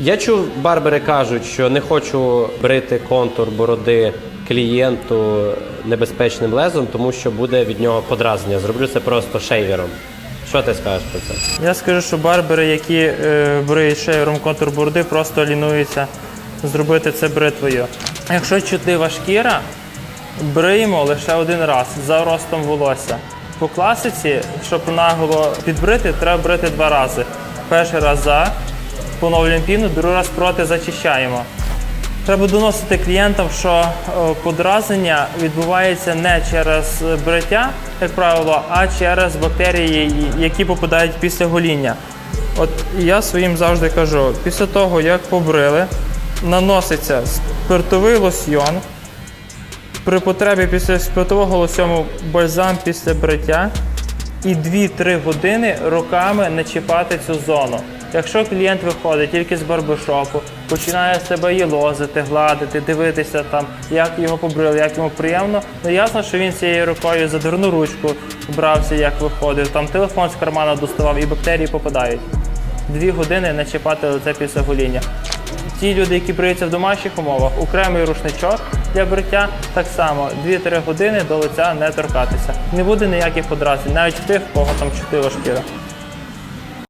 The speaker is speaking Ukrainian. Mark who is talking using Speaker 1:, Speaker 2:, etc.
Speaker 1: Я чув, барбери кажуть, що не хочу брити контур бороди клієнту небезпечним лезом, тому що буде від нього подразнення. Зроблю це просто шейвером. Що ти скажеш про це?
Speaker 2: Я скажу, що барбери, які е, бриють шейвером контур бороди, просто лінуються зробити це бритвою. Якщо чутлива шкіра, бриємо лише один раз за ростом волосся. По класиці, щоб наголо підбрити, треба брити два рази. Перший раз за, поновлюємо піну, другий раз проти зачищаємо. Треба доносити клієнтам, що е, подразнення відбувається не через бриття, як правило, а через бактерії, які попадають після гоління. От я своїм завжди кажу: після того, як побрили, наноситься спиртовий лосьйон. При потребі після спиртового лосьону бальзам після бриття і 2-3 години руками не чіпати цю зону. Якщо клієнт виходить тільки з барбершопу, починає себе їлозити, гладити, дивитися там, як його побрили, як йому приємно, ну ясно, що він цією рукою за дверну ручку брався, як виходив, там телефон з кармана доставав і бактерії попадають. Дві години не чіпати лице після гоління. Ті люди, які бриються в домашніх умовах, окремий рушничок для бриття, так само 2-3 години до лиця не торкатися. Не буде ніяких подразнень, навіть в тих, кого там чутлива шкіра.